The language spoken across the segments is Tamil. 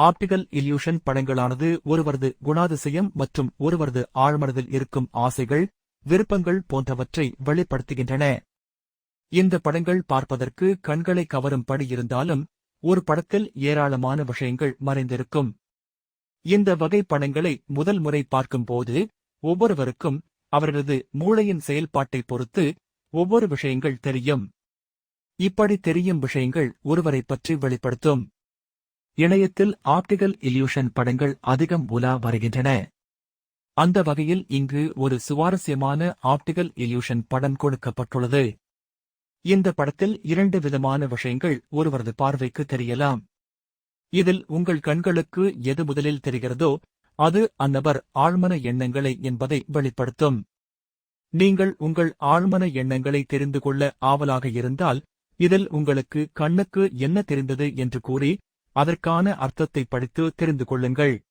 ஆப்டிகல் இல்யூஷன் படங்களானது ஒருவரது குணாதிசயம் மற்றும் ஒருவரது ஆழ்மனதில் இருக்கும் ஆசைகள் விருப்பங்கள் போன்றவற்றை வெளிப்படுத்துகின்றன. இந்த படங்கள் பார்ப்பதற்கு கண்களை கவரும்படி இருந்தாலும் ஒரு படத்தில் ஏராளமான விஷயங்கள் மறைந்திருக்கும். இந்த வகை படங்களை முதல் முறை பார்க்கும்போது ஒவ்வொருவருக்கும் அவர்களது மூளையின் செயல்பாட்டைப் பொறுத்து ஒவ்வொரு விஷயங்கள் தெரியும். இப்படி தெரியும் விஷயங்கள் ஒருவரைப் பற்றி வெளிப்படுத்தும். இணையத்தில் ஆப்டிகல் இல்யூஷன் படங்கள் அதிகம் உலா வருகின்றன. அந்த வகையில் இங்கு ஒரு சுவாரஸ்யமான ஆப்டிகல் இல்யூஷன் படம் கொடுக்கப்பட்டுள்ளது. இந்த படத்தில் இரண்டு விதமான விஷயங்கள் ஒருவரது பார்வைக்கு தெரியலாம். இதில் உங்கள் கண்களுக்கு எது முதலில் தெரிகிறதோ அது அந்நபர் ஆழ்மன எண்ணங்களை என்பதை வெளிப்படுத்தும். நீங்கள் உங்கள் ஆழ்மன எண்ணங்களை தெரிந்து கொள்ள ஆவலாக இருந்தால் இதில் உங்களுக்கு கண்ணுக்கு என்ன தெரிந்தது என்று கூறி அதற்கான அர்த்தத்தை படித்து தெரிந்து கொள்ளுங்கள்.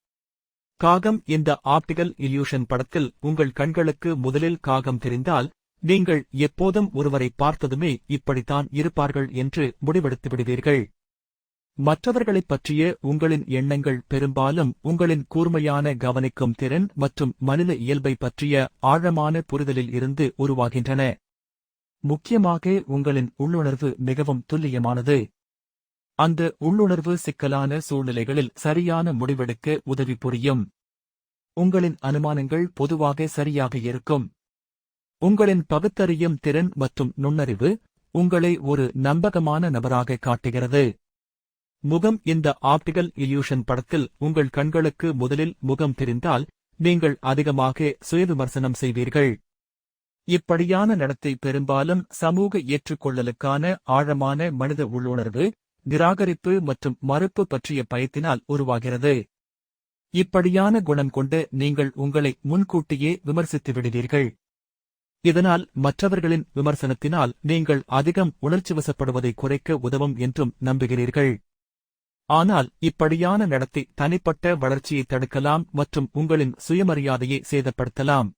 காகம் இந்த ஆப்டிகல் இல்யூஷன் படத்தில் உங்கள் கண்களுக்கு முதலில் காகம் தெரிந்தால் நீங்கள் எப்போதும் ஒருவரை பார்த்ததுமே இப்படித்தான் இருப்பார்கள் என்று முடிவெடுத்து விடுவீர்கள். மற்றவர்களைப் பற்றிய உங்களின் எண்ணங்கள் பெரும்பாலும் உங்களின் கூர்மையான கவனிக்கும் திறன் மற்றும் மனித இயல்பை பற்றிய ஆழமான புரிதலில் இருந்து உருவாகின்றன. முக்கியமாக உங்களின் உள்ளுணர்வு மிகவும் துல்லியமானது. அந்த உள்ளுணர்வு சிக்கலான சூழ்நிலைகளில் சரியான முடிவெடுக்க உதவி புரியும். உங்களின் அனுமானங்கள் பொதுவாக சரியாக இருக்கும். உங்களின் பகுத்தறியும் திறன் மற்றும் நுண்ணறிவு உங்களை ஒரு நம்பகமான நபராக காட்டுகிறது. முகம் இந்த ஆப்டிகல் இல்யூஷன் படத்தில் உங்கள் கண்களுக்கு முதலில் முகம் தெரிந்தால் நீங்கள் அதிகமாக சுயவிமர்சனம் செய்வீர்கள். இப்படியான நடத்தை பெரும்பாலும் சமூக ஏற்றுக்கொள்ளலுக்கான ஆழமான மனித உள்ளுணர்வு நிராகரிப்பு மற்றும் மறுப்பு பற்றிய பயத்தினால் உருவாகிறது. இப்படியான குணம் கொண்டு நீங்கள் உங்களை முன்கூட்டியே விமர்சித்து விடுவீர்கள். இதனால் மற்றவர்களின் விமர்சனத்தினால் நீங்கள் அதிகம் உணர்ச்சிவசப்படுவதை குறைக்க உதவும் என்றும் நம்புகிறீர்கள். ஆனால் இப்படியான நடத்தை தனிப்பட்ட வளர்ச்சியை தடுக்கலாம் மற்றும் உங்களின் சுயமரியாதையை சேதப்படுத்தலாம்.